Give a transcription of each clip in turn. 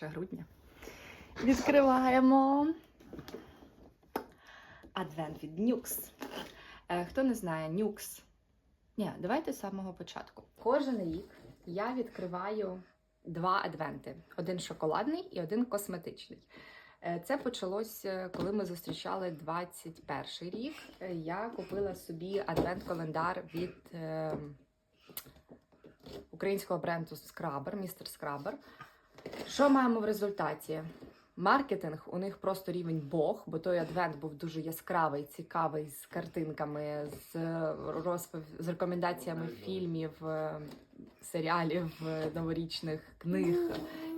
готові? 1 грудня. Відкриваємо адвент від Нюкс. Е, Хто не знає, Нюкс. Ні, давайте з самого початку. Кожен рік я відкриваю два адвенти: один шоколадний і один косметичний. Е, Це почалось, е, коли ми зустрічали 21 рік. Я купила собі адвент-календар від е, українського бренду Scrubber, містер Scrubber. Що маємо в результаті? Маркетинг у них просто рівень Бог, бо той адвент був дуже яскравий, цікавий, з картинками, з розпов... з рекомендаціями фільмів, е, серіалів, е, новорічних книг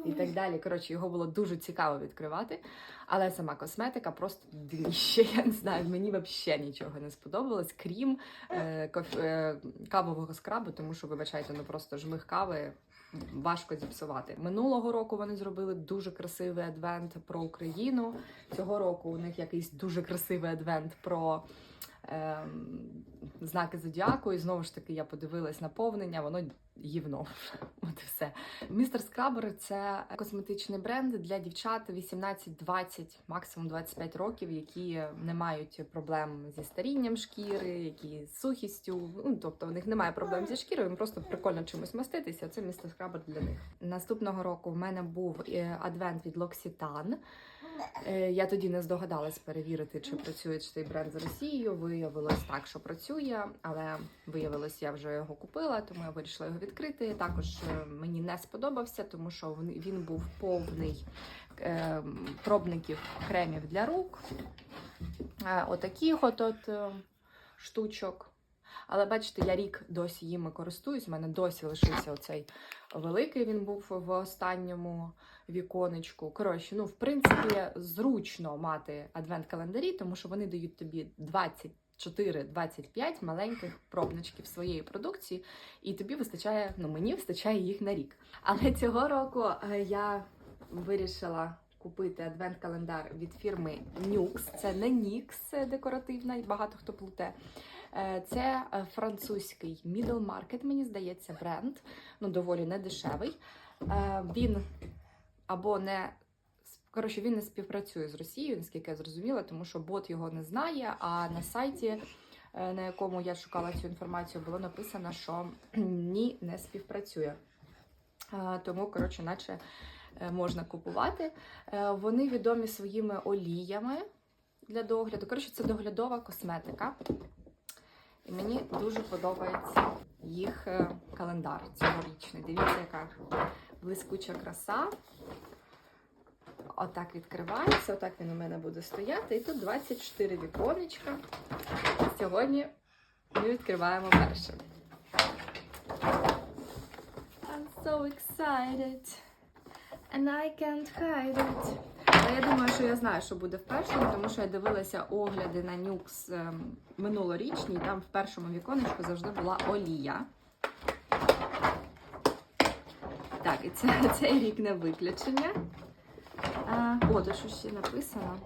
і так далі. Коротше, його було дуже цікаво відкривати. Але сама косметика просто дніще. Я не знаю, мені взагалі нічого не сподобалось, крім е, коф... е, кавового скрабу, тому що, вибачайте, ну просто жмих кави важко зіпсувати. Минулого року вони зробили дуже красивий адвент про Україну. Цього року у них якийсь дуже красивий адвент про. Ем, Знаки зодіаку, і знову ж таки я подивилась наповнення, воно гівно. От і все. Містер Скрабер це косметичний бренд для дівчат 18-20, максимум 25 років, які не мають проблем зі старінням шкіри, які з сухістю. Ну тобто у них немає проблем зі шкірою, їм просто прикольно чимось маститися. Це містер Скрабер для них. Наступного року в мене був е, адвент від L'Occitane. Е, Я тоді не здогадалась перевірити, чи працює цей бренд з Росією. Виявилось так, що працює, але виявилось, я вже його купила, тому я вирішила його відкрити. Також е, мені не сподобався, тому що він- був повний е, пробників кремів для рук. Отаких от, от штучок. Але бачите, я рік досі їми користуюсь. У мене досі лишився оцей великий. Він був в останньому віконечку. Коротше, ну, в принципі, зручно мати адвент-календарі, тому що вони дають тобі 24-25 маленьких пробничків своєї продукції, і тобі вистачає, ну мені вистачає їх на рік. Але цього року е, я вирішила. Купити адвент-календар від фірми Nux. Це не Nix декоративна, і багато хто плуте. Е, Це е, французький middle market, мені здається, бренд. Ну, доволі недешевий. Е, Він або не коротше, він не співпрацює з Росією, наскільки я зрозуміла, тому що бот його не знає. А на сайті, на якому я шукала цю інформацію, було написано, що ні, не співпрацює. Тому, коротше, наче можна купувати. Вони відомі своїми оліями для догляду. Коротше, це доглядова косметика. І мені дуже подобається їх е, календар цьогорічний. Дивіться, яка блискуча краса. Отак відкривається, отак він у мене буде стояти. І тут 24 віконечка. Сьогодні ми відкриваємо перше. I'm so excited. And I can't hide it. Але я думаю, що я знаю, що буде в першому, тому що я дивилася огляди на нюкс ем, минулорічні, і там в першому віконечку завжди була олія. Так, і це, цей рік не виключення. А, о, тут що ще написано.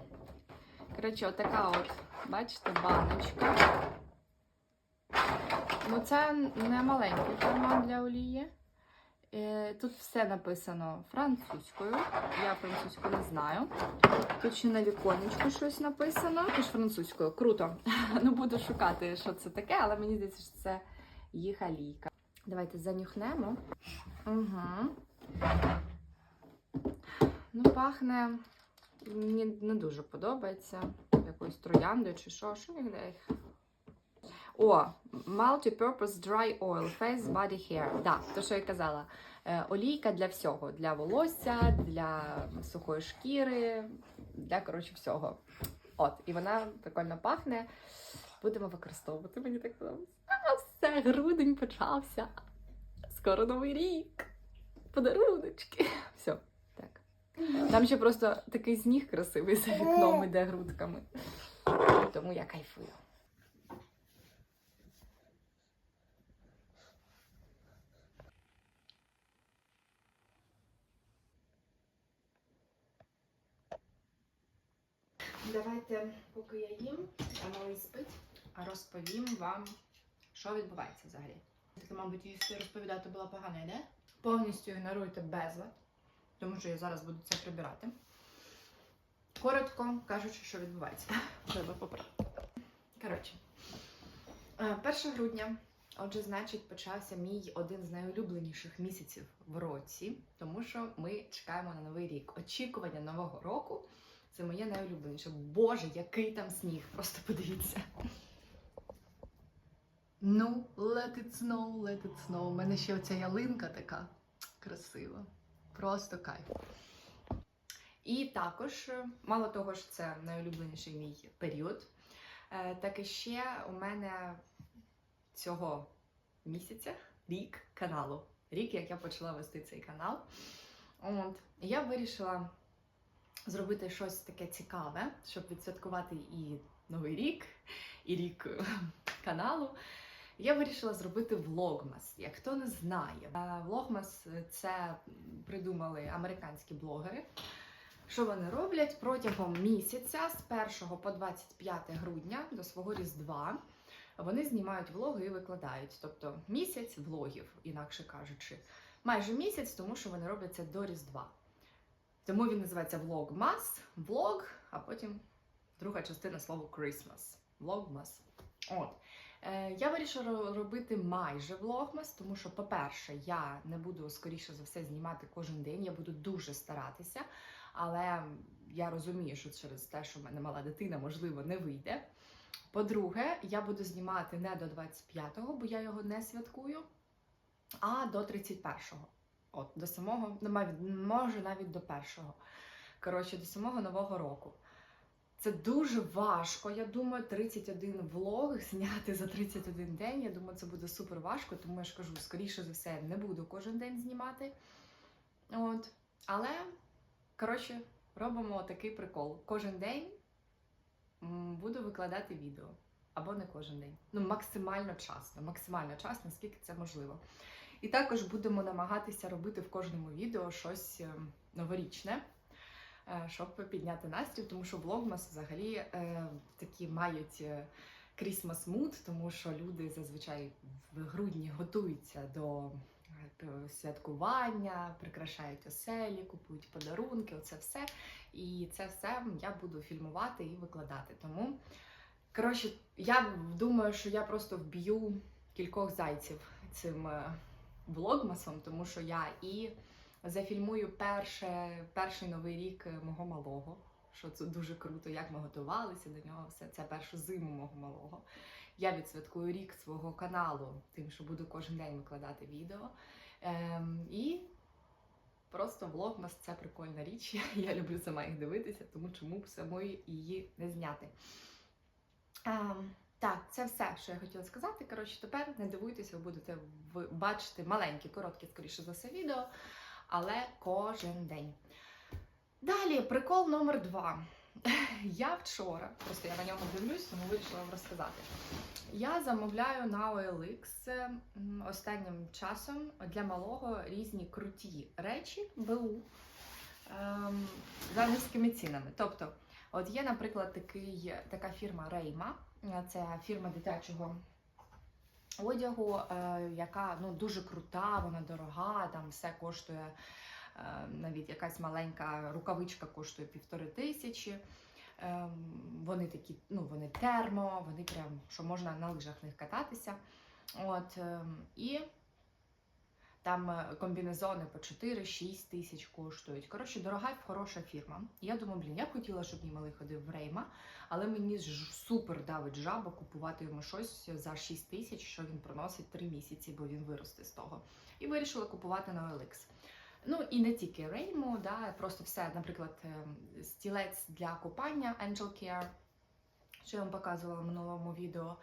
Коротше, отака от, бачите, баночка. Ну, це не маленький формат для олії. Е, Тут все написано французькою. Я французьку не знаю. Тут ще на віконечку щось написано. Теж французькою. Круто. Ну, буду шукати, що це таке, але мені здається, що це їх олійка. Давайте занюхнемо. Угу. Ну, пахне. Мені не дуже подобається. Якоюсь трояндою чи що. Що їх? О, Multi-Purpose Dry Oil Face Body Hair. Да, то, що я казала. Е, Олійка для всього. Для волосся, для сухої шкіри, для коротше всього. От, і вона прикольно пахне. Будемо використовувати. Мені так подобається. А, все, грудень почався. Скоро новий рік. Подаруночки. Все, так. Там ще просто такий сніг красивий за вікном іде грудками. Тому я кайфую. Давайте, поки я їм, а малий спить, розповім вам, що відбувається взагалі. Таке, мабуть, їсти розповідати була погана ідея. Повністю ігноруйте безлад, тому що я зараз буду це прибирати. Коротко кажучи, що відбувається. Треба поправити. Коротше, е, 1 грудня, отже, значить, почався мій один з найулюбленіших місяців в році, тому що ми чекаємо на новий рік. Очікування нового року це моє найулюбленіше. Боже, який там сніг! Просто подивіться. Ну, let it snow, let it snow. У мене ще оця ялинка така красива. Просто кайф. І також, е, мало того, що це найулюбленіший мій період, е, так і ще у мене цього місяця рік каналу. Рік, як я почала вести цей канал. От, і я вирішила зробити щось таке цікаве, щоб відсвяткувати і Новий рік, і рік е, каналу. Я вирішила зробити влогмас. Як хто не знає, Е, влогмас е, це придумали американські блогери. Що вони роблять протягом місяця з 1 по 25 грудня до свого різдва. Вони знімають влоги і викладають. Тобто місяць влогів, інакше кажучи, майже місяць, тому що вони роблять це до Різдва. Тому він називається влогмас, влог, а потім друга частина слова Christmas. Влогмас. От. Е, Я вирішила робити майже влогмас, тому що, по-перше, я не буду скоріше за все знімати кожен день. Я буду дуже старатися, але я розумію, що через те, що в мене мала дитина, можливо, не вийде. По-друге, я буду знімати не до 25-го, бо я його не святкую, а до 31-го. От, до самого, ну, може навіть до першого. Коротше, до самого нового року. Це дуже важко. Я думаю, 31 влог зняти за 31 день. Я думаю, це буде супер важко, тому я ж кажу, скоріше за все, не буду кожен день знімати. От. Але, коротше, робимо такий прикол. Кожен день буду викладати відео. Або не кожен день. Ну, максимально часто, максимально часто, наскільки це можливо. І також будемо намагатися робити в кожному відео щось е, новорічне, е, щоб підняти настрій, тому що влогмас взагалі е, такі мають Christmas mood, тому що люди зазвичай в грудні готуються до святкування, прикрашають оселі, купують подарунки, оце все. І це все я буду фільмувати і викладати. Тому, коротше, я думаю, що я просто вб'ю кількох зайців цим влогмасом, тому що я і зафільмую перше, перший новий рік е, мого малого. Що це дуже круто, як ми готувалися до нього, все це першу зиму мого малого. Я відсвяткую рік свого каналу, тим, що буду кожен день викладати відео. Ем, і просто влогмас це прикольна річ. Я люблю сама їх дивитися, тому чому б самої її не зняти. Ем, так, це все, що я хотіла сказати. Коротше, тепер не дивуйтесь, ви будете бачити маленькі, короткі, скоріше за все, відео, але кожен день. Далі, прикол номер два. Я вчора, просто я на ньому дивлюсь, тому вирішила вам розказати. Я замовляю на OLX останнім часом для малого різні круті речі БУ ем, за низькими цінами. Тобто, от є, наприклад, такий, така фірма Рейма, це фірма дитячого одягу, е, яка ну, дуже крута, вона дорога, там все коштує. е, Навіть якась маленька рукавичка коштує півтори тисячі. Ем, Вони такі, ну вони термо, вони прям, що можна на лижах них кататися. От, ем, і там е, комбінезони по 4-6 тисяч коштують. Коротше, дорога хороша фірма. Я думаю, блін, я хотіла, щоб мій малий ходив в Рейма, але мені ж супер давить жаба купувати йому щось за 6 тисяч, що він проносить 3 місяці, бо він виросте з того. І вирішила купувати на OLX. Ну і не тільки Рейму, да, просто все, наприклад, ем, стілець для купання Angel Care, що я вам показувала в минулому відео.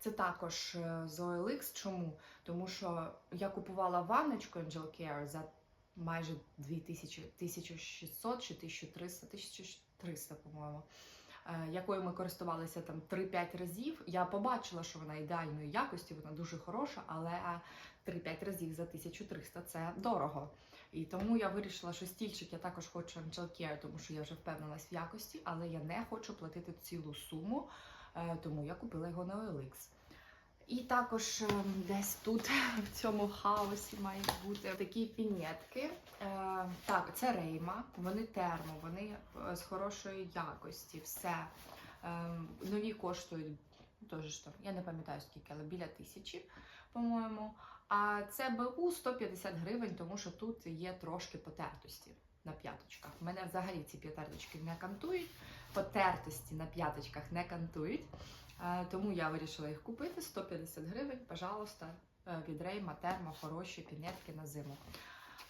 Це також е, з. Чому? Тому що я купувала ванночку Angel Care за майже 2000, 1600 чи 1300, 1300, по-моєму. е, Якою ми користувалися там 3-5 разів. Я побачила, що вона ідеальної якості, вона дуже хороша, але 3-5 разів за 1300 це дорого. І тому я вирішила, що стільчик я також хочу Angel Care, тому що я вже впевнилась в якості, але я не хочу платити цілу суму, е, тому я купила його на OLX. І також ем, десь тут, в цьому хаосі, мають бути такі пінетки. Е, так, це рейма, вони термо, вони е, з хорошої якості. Все. Ем, нові коштують теж ж там, я не пам'ятаю скільки, але біля тисячі, по-моєму. А це БУ 150 гривень, тому що тут є трошки потертості на п'яточках. Мене взагалі ці п'яточки не кантують, потертості на п'яточках не кантують. Е, Тому я вирішила їх купити 150 гривень, пожалуйста, е, від Рейма термо хороші пінетки на зиму.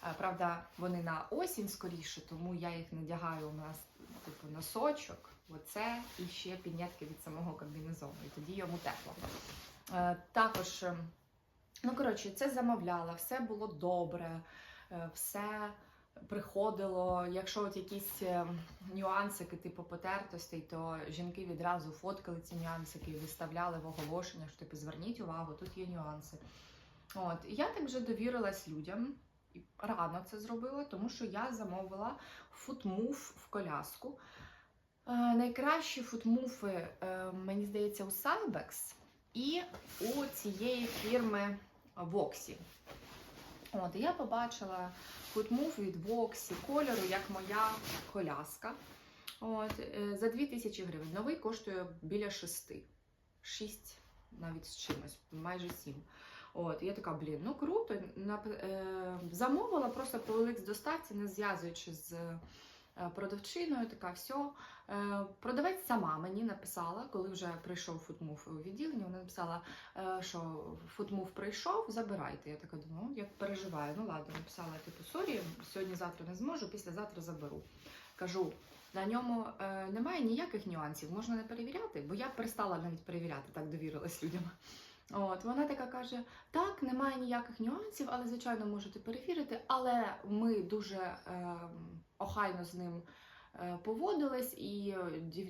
Е, Правда, вони на осінь скоріше, тому я їх надягаю у нас типу носочок, оце і ще пінетки від самого комбінезону, і тоді йому тепло. Також, е, ну коротше, це замовляла, все було добре, все приходило. Якщо от якісь е, нюансики, типу потертостей, то жінки відразу фоткали ці нюансики і виставляли в оголошення, що типу зверніть увагу, тут є нюанси. От, я так вже довірилась людям. І рано це зробила, тому що я замовила футмув в коляску. Е, найкращі футмуфи, е, мені здається, у Cybex і у цієї фірми Voxy. От, я побачила кутмув від воксі кольору, як моя коляска. От, е, за 2000 гривень. Новий коштує біля 6. 6 навіть з чимось, майже 7. От, я така, блін, ну круто. Е, замовила просто по з доставці, не зв'язуючи з продавчиною, така все. Е, продавець сама мені написала, коли вже прийшов футмув у відділення, вона написала, е, що футмув прийшов, забирайте. Я така думаю, «Ну, я переживаю. Ну ладно, написала типу сорі, сьогодні-завтра не зможу, післязавтра заберу. Кажу, на ньому е, немає ніяких нюансів, можна не перевіряти, бо я перестала навіть перевіряти, так довірилась людям. От вона така каже: так, немає ніяких нюансів, але звичайно можете перевірити. Але ми дуже е, охайно з ним е, поводились, і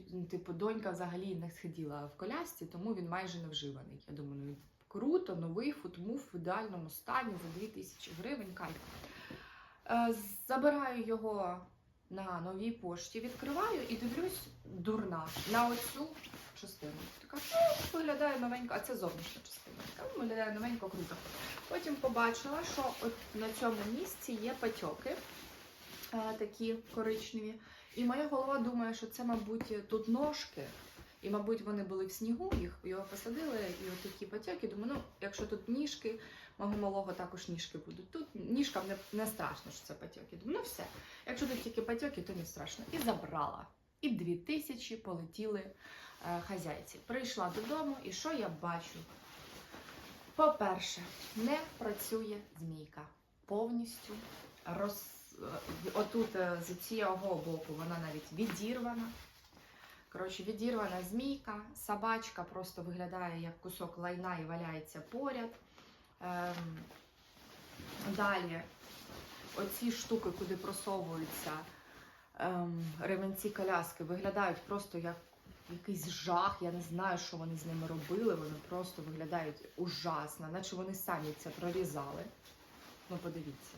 е, типу, донька взагалі не сиділа в колясці, тому він майже не вживаний. Я думаю, ну круто, новий футмув в ідеальному стані за 2000 гривень. Кайф. Е, забираю його на новій пошті, відкриваю і дивлюсь дурна на оцю частину. Така ну, виглядає новенько, а це зовнішня частина. Така виглядає новенько, круто. Потім побачила, що от на цьому місці є патьоки е, такі коричневі. І моя голова думає, що це, мабуть, тут ножки. І, мабуть, вони були в снігу, їх його посадили, і от такі патьоки. Думаю, ну, якщо тут ніжки, мого малого також ніжки будуть. Тут ніжкам не, не страшно, що це патьоки. Думаю, ну все. Якщо тут тільки патьоки, то не страшно. І забрала. І дві тисячі полетіли е, хазяйці. Прийшла додому, і що я бачу? По-перше, не працює змійка. Повністю роз... е, отут е, з цього боку вона навіть відірвана. Коротше, відірвана змійка, собачка просто виглядає як кусок лайна і валяється поряд. Ем, далі, оці штуки, куди просовуються ем, ремінці коляски, виглядають просто як якийсь жах. Я не знаю, що вони з ними робили. Вони просто виглядають ужасно, наче вони самі це прорізали. Ну, подивіться.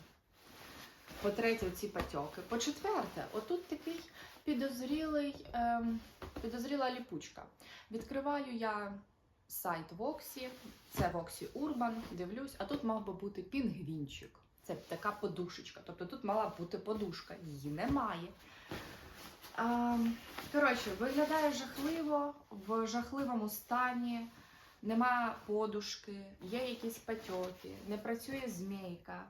По-третє, ці патьоки. По-четверте, отут такий підозрілий, ем, підозріла ліпучка. Відкриваю я сайт Voxy, це Voxy Urban, дивлюсь, а тут мав би бути пінгвінчик. Це така подушечка. Тобто тут мала бути подушка, її немає. Ем, коротше, виглядає жахливо, в жахливому стані, немає подушки, є якісь патьоки, не працює змійка,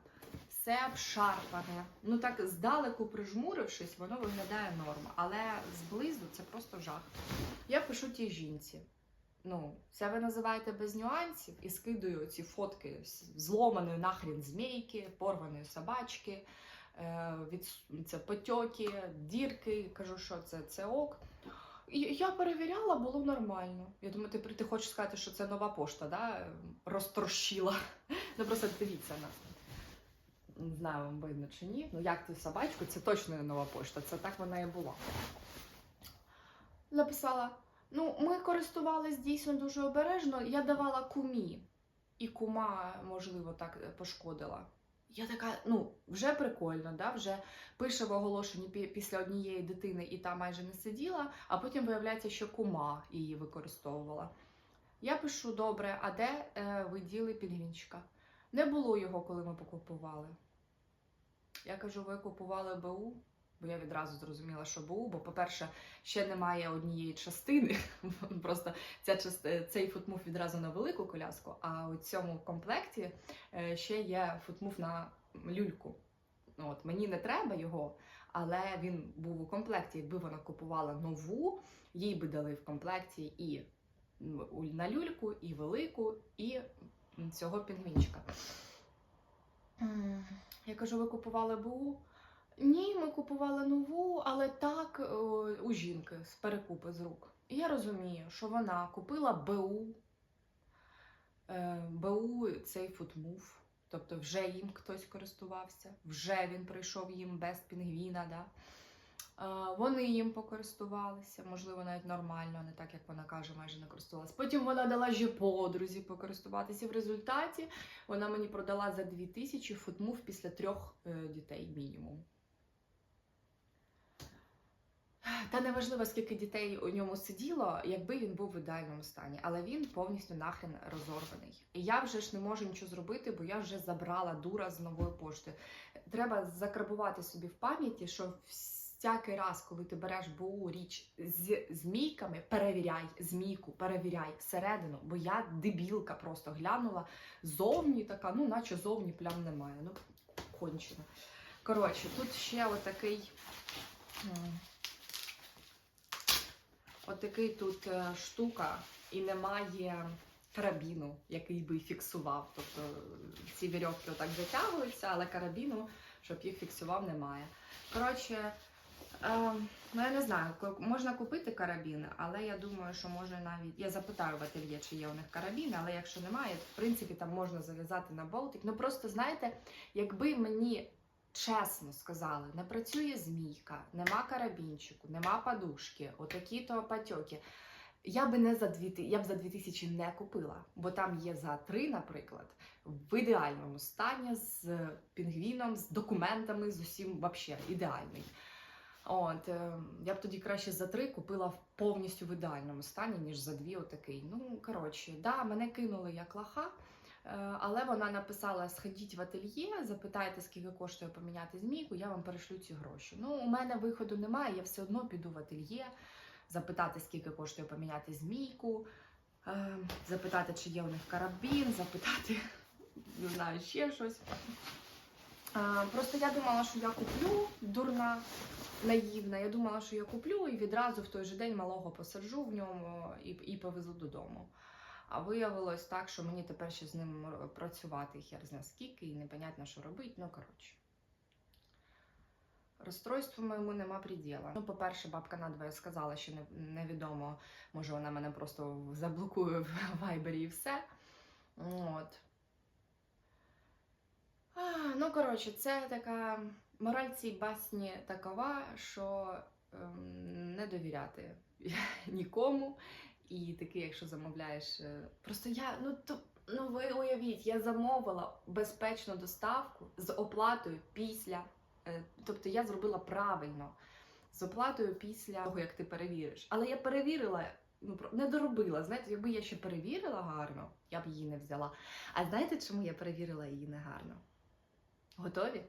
все обшарпане. Ну так здалеку прижмурившись, воно виглядає норм, але зблизу це просто жах. Я пишу тій жінці. Ну, це ви називаєте без нюансів і скидаю ці фотки зломаної нахрін змійки, порваної собачки, е, від це потьоки, дірки. Кажу, що це, це ок. І я перевіряла, було нормально. Я думаю, ти, ти хочеш сказати, що це нова пошта, да? розтрощила. Ну просто дивіться на. Не знаю, вам видно чи ні. Ну як ти собачку, це точно не нова пошта, це так вона і була. Написала: ну, ми користувались дійсно дуже обережно. Я давала кумі, і кума, можливо, так е, пошкодила. Я така, ну, вже прикольно, да? вже пише в оголошенні після однієї дитини і та майже не сиділа, а потім виявляється, що кума її використовувала. Я пишу: добре, а де е, ви діли пінгвінчика? Не було його, коли ми покупували. Я кажу, ви купували БУ? Бо я відразу зрозуміла, що БУ, бо, по-перше, ще немає однієї частини. Просто ця цей футмув відразу на велику коляску, а у цьому комплекті е, ще є футмув на люльку. От, мені не треба його, але він був у комплекті. Якби вона купувала нову, їй би дали в комплекті і на люльку, і велику, і цього пінгвінчика. Я кажу, ви купували БУ? Ні, ми купували нову, але так е, у жінки з перекупи з рук. І я розумію, що вона купила БУ. Е, БУ цей футмув. Тобто вже їм хтось користувався, вже він прийшов їм без пінгвіна. Да? Е, Вони їм покористувалися, можливо, навіть нормально, не так, як вона каже, майже не користувалася. Потім вона дала ще подрузі покористуватися. В результаті вона мені продала за 2000 футмув після трьох дітей мінімум. Та неважливо, скільки дітей у ньому сиділо, якби він був в ідеальному стані, але він повністю нахрен розорваний. І я вже ж не можу нічого зробити, бо я вже забрала дура з нової пошти. Треба закарбувати собі в пам'яті, що всякий раз, коли ти береш БУ річ з змійками, перевіряй змійку, перевіряй всередину, бо я дебілка просто глянула зовні така, ну наче зовні плям немає. Ну, кончено. Коротше, тут ще отакий. Отакий тут е, штука, і немає карабіну, який би фіксував. Тобто е, ці вірьовки отак затягуються, але карабіну, щоб їх фіксував, немає. Коротше, е, ну я не знаю, можна купити карабін, але я думаю, що може навіть. Я запитаю в ательє, чи є у них карабін, але якщо немає, в принципі, там можна зав'язати на болтик. Ну просто знаєте, якби мені. Чесно сказали, не працює змійка, нема карабінчику, нема подушки, отакі то патьоки. Я би не за дві ти- я б за 2000 не купила, бо там є за 3, наприклад, в ідеальному стані з пінгвіном, з документами, з усім вообще ідеальний. От, е, я б тоді краще за 3 купила в- повністю в ідеальному стані, ніж за 2 отакий. Ну, коротше, да, мене кинули як лоха. Е, Але вона написала: сходіть в ательє, запитайте, скільки коштує поміняти змійку, я вам перешлю ці гроші. Ну, у мене виходу немає, я все одно піду в ательє, запитати, скільки коштує поміняти змійку, е, запитати, чи є у них карабін, запитати, не знаю, ще щось. Е, Просто я думала, що я куплю дурна, наївна. Я думала, що я куплю і відразу в той же день малого посаджу в ньому і, і повезу додому. А виявилось так, що мені тепер ще з ним працювати хер зна скільки, і непонятно, що робити. Ну, коротше. Розстройству моєму нема приділа. Ну, по-перше, бабка надвоє сказала, що невідомо, може вона мене просто заблокує в вайбері і все. От. А, ну, коротше, це така мораль цієї басні такова, що ем, не довіряти нікому. І такий, якщо замовляєш. е, Просто я, ну то ну ви уявіть, я замовила безпечну доставку з оплатою після. е, Тобто я зробила правильно з оплатою після того, як ти перевіриш. Але я перевірила, ну не доробила. Знаєте, якби я ще перевірила гарно, я б її не взяла. А знаєте, чому я перевірила її негарно? Готові?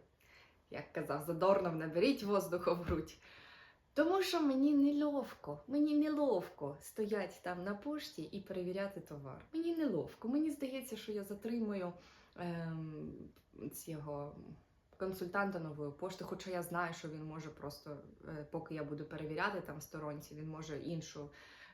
Як казав Задорнов, наберіть воздуху в грудь. Тому що мені неловко, мені неловко стоять там на пошті і перевіряти товар. Мені неловко. Мені здається, що я затримую ем, цього консультанта нової пошти, хоча я знаю, що він може просто, е, поки я буду перевіряти там сторонці, він може іншу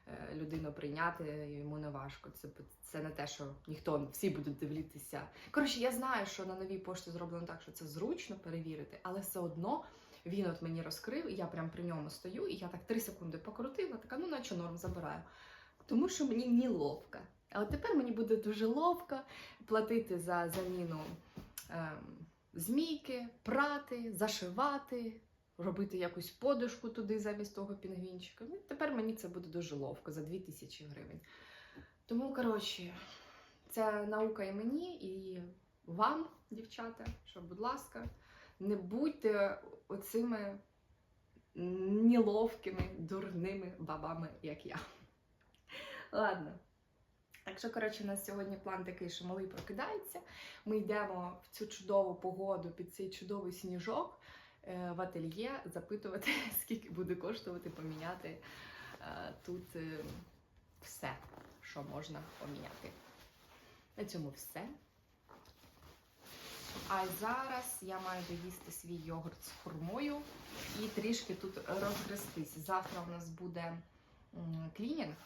е, людину прийняти, йому не важко. Це, це не те, що ніхто, всі будуть дивитися. Коротше, я знаю, що на новій пошті зроблено так, що це зручно перевірити, але все одно. Він от мені розкрив, і я прям при ньому стою, і я так три секунди покрутила, така, ну наче норм забираю. Тому що мені неловко. А от тепер мені буде дуже ловко платити за заміну ем, змійки, прати, зашивати, робити якусь подушку туди замість того пінгвінчика. Ну, тепер мені це буде дуже ловко за 2000 гривень. Тому, коротше, це наука і мені, і вам, дівчата, що, будь ласка, не будьте оцими неловкими, дурними бабами, як я. Ладно. Так що, коротше, у нас сьогодні план такий, що малий прокидається. Ми йдемо в цю чудову погоду під цей чудовий сніжок е, в ательє запитувати, скільки буде коштувати поміняти е, тут е, все, що можна поміняти. На цьому все. А зараз я маю доїсти свій йогурт з хурмою і трішки тут розгрестись. Завтра у нас буде клінінг,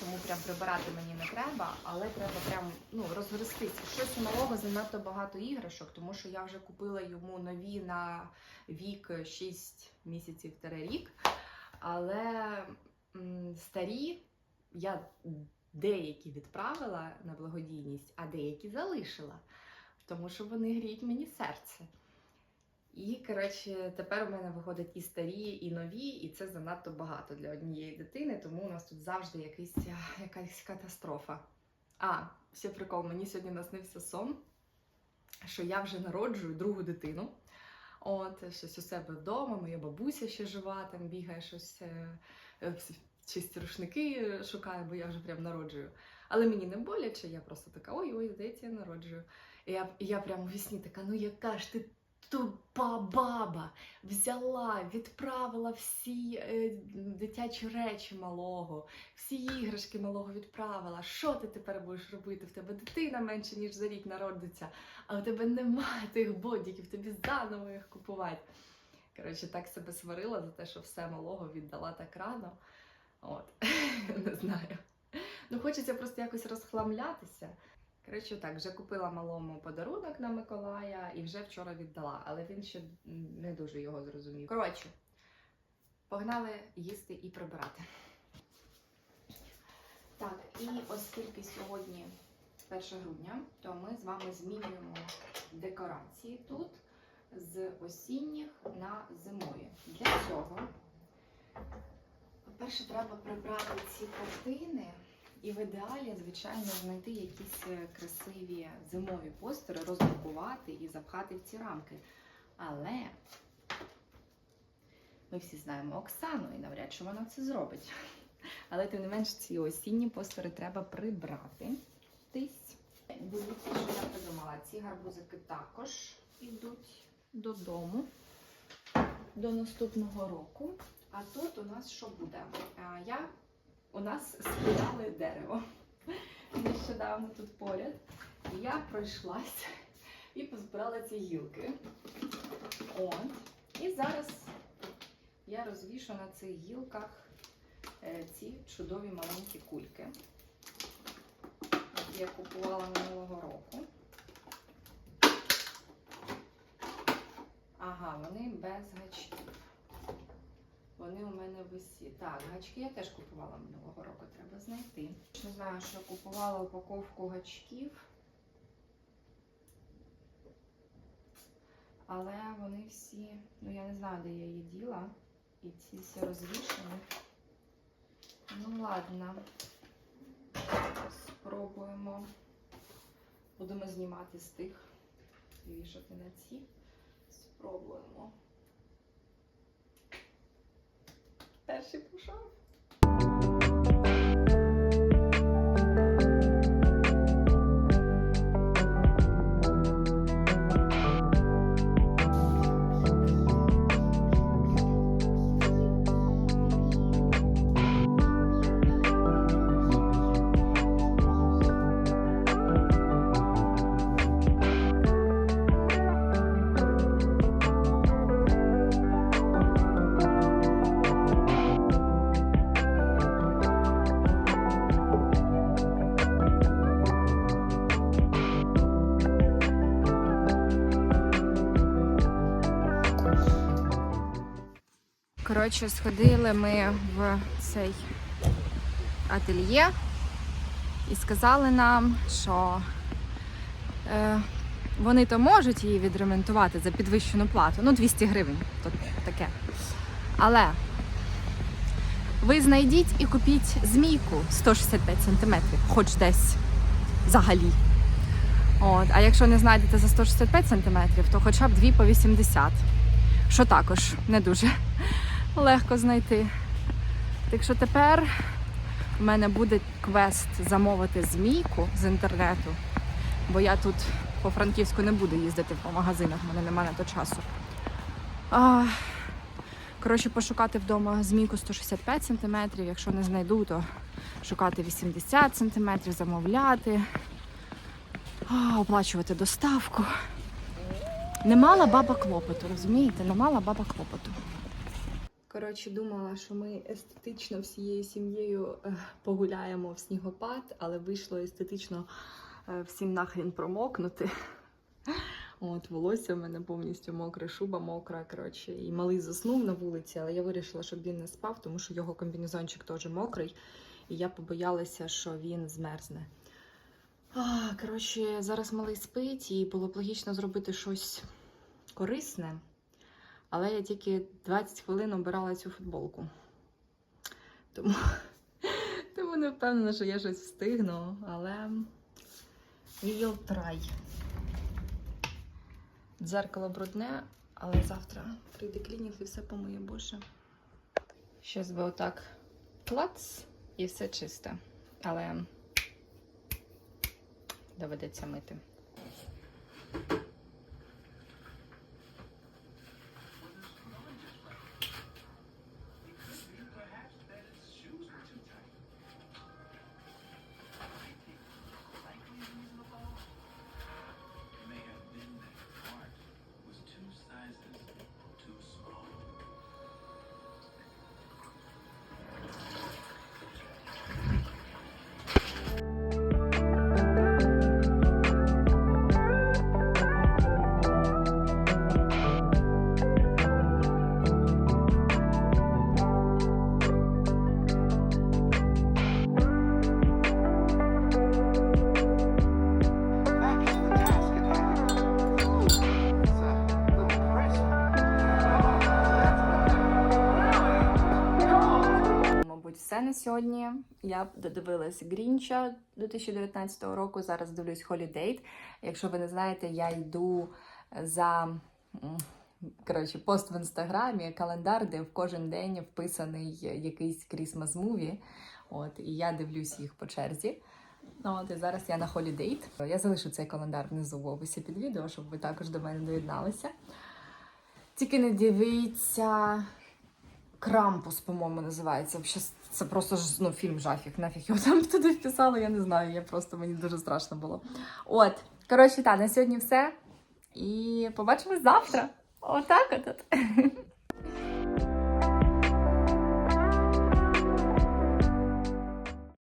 тому прям прибирати мені не треба, але треба прям ну, розгрестися. Щось у малого занадто багато іграшок, тому що я вже купила йому нові на вік 6 місяців рік. Але старі я деякі відправила на благодійність, а деякі залишила тому що вони гріють мені серце. І, коротше, тепер у мене виходять і старі, і нові, і це занадто багато для однієї дитини, тому у нас тут завжди якийсь, якась катастрофа. А, ще прикол, мені сьогодні наснився сон, що я вже народжую другу дитину. От, щось у себе вдома, моя бабуся ще жива, там бігає щось, е, е, чисті рушники шукає, бо я вже прям народжую. Але мені не боляче, я просто така, ой-ой, здається, я народжую. Я, я прямо вісні така, ну яка ж ти тупа баба взяла, відправила всі е, дитячі речі малого, всі іграшки малого відправила. Що ти тепер будеш робити? В тебе дитина менше, ніж за рік народиться, а у тебе немає тих бодіків, тобі заново їх купувати. Коротше, так себе сварила за те, що все малого віддала так рано. От, не знаю. Ну, хочеться просто якось розхламлятися. Коротше, так, вже купила малому подарунок на Миколая і вже вчора віддала, але він ще не дуже його зрозумів. Коротше, погнали їсти і прибирати. Так, і оскільки сьогодні 1 грудня, то ми з вами змінюємо декорації тут з осінніх на зимові. Для цього, по-перше, треба прибрати ці картини. І в ідеалі, звичайно, знайти якісь е, красиві зимові постери, роздрукувати і запхати в ці рамки. Але ми всі знаємо Оксану і навряд чи вона це зробить. Але тим не менш ці осінні постери треба прибрати. Десь. Дивіться, що я придумала. Ці гарбузики також йдуть додому до наступного року. А тут у нас що буде? Я у нас спиляли дерево. Нещодавно тут поряд. Я пройшлася і позбирала ці гілки. От. І зараз я розвішу на цих гілках е, ці чудові маленькі кульки, я купувала минулого року. Ага, вони без гачків. Вони у мене висі. Так, гачки я теж купувала минулого року, треба знайти. Не знаю, що купувала упаковку гачків. Але вони всі, ну я не знаю, де я її діла. І ці всі розвішені. Ну ладно. Спробуємо. Будемо знімати з тих і вішати на ці. Спробуємо. Перший пішов. Коротше, сходили ми в цей ательє і сказали нам, що е, вони то можуть її відремонтувати за підвищену плату, ну 200 гривень, то таке. Але ви знайдіть і купіть змійку 165 см, хоч десь взагалі. От, а якщо не знайдете за 165 см, то хоча б дві по 80 що також не дуже легко знайти. Так що тепер У мене буде квест замовити змійку з інтернету, бо я тут по Франківську не буду їздити по магазинах, в мене немає на то часу. А, коротше, пошукати вдома змійку 165 см, якщо не знайду, то шукати 80 см, замовляти, а, оплачувати доставку. Не мала баба клопоту, розумієте? Не мала баба клопоту. Коротше, думала, що ми естетично всією сім'єю е, погуляємо в снігопад, але вийшло естетично е, всім нахрін промокнути. От, волосся в мене повністю мокре, шуба мокра. Коротше, і малий заснув на вулиці, але я вирішила, щоб він не спав, тому що його комбінезончик теж мокрий, і я побоялася, що він змерзне. Коротше, зараз малий спить, і було б логічно зробити щось корисне. Але я тільки 20 хвилин обирала цю футболку. Тому, тому не впевнена, що я щось встигну, але we will try. Дзеркало брудне, але завтра прийде клінінг і все помиє боже. Щас би отак клац і все чисте. Але доведеться мити. На сьогодні. Я додивилась Грінча 2019 року. Зараз дивлюсь Holiday. Якщо ви не знаєте, я йду за коротше, пост в інстаграмі, календар, де в кожен день вписаний якийсь Christmas муві. От, і я дивлюсь їх по черзі. Ну, от і зараз я на Holiday. Я залишу цей календар внизу в описі під відео, щоб ви також до мене доєдналися. Тільки не дивіться Крампус, по-моєму, називається. Це просто ж ну, фільм жафік. Нафіг його там туди вписали, я не знаю. Я просто мені дуже страшно було. От, коротше, так, на сьогодні все. І побачимось завтра. Отак от.